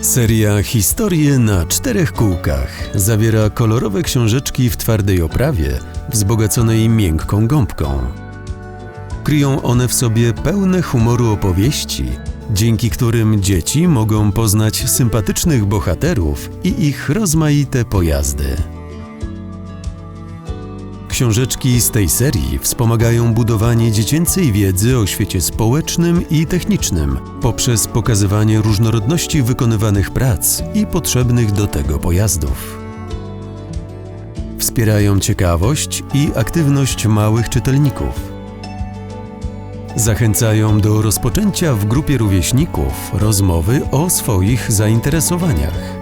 Seria Historie na czterech kółkach zawiera kolorowe książeczki w twardej oprawie, wzbogaconej miękką gąbką. Kryją one w sobie pełne humoru opowieści, dzięki którym dzieci mogą poznać sympatycznych bohaterów i ich rozmaite pojazdy. Książeczki z tej serii wspomagają budowanie dziecięcej wiedzy o świecie społecznym i technicznym poprzez pokazywanie różnorodności wykonywanych prac i potrzebnych do tego pojazdów. Wspierają ciekawość i aktywność małych czytelników. Zachęcają do rozpoczęcia w grupie rówieśników rozmowy o swoich zainteresowaniach.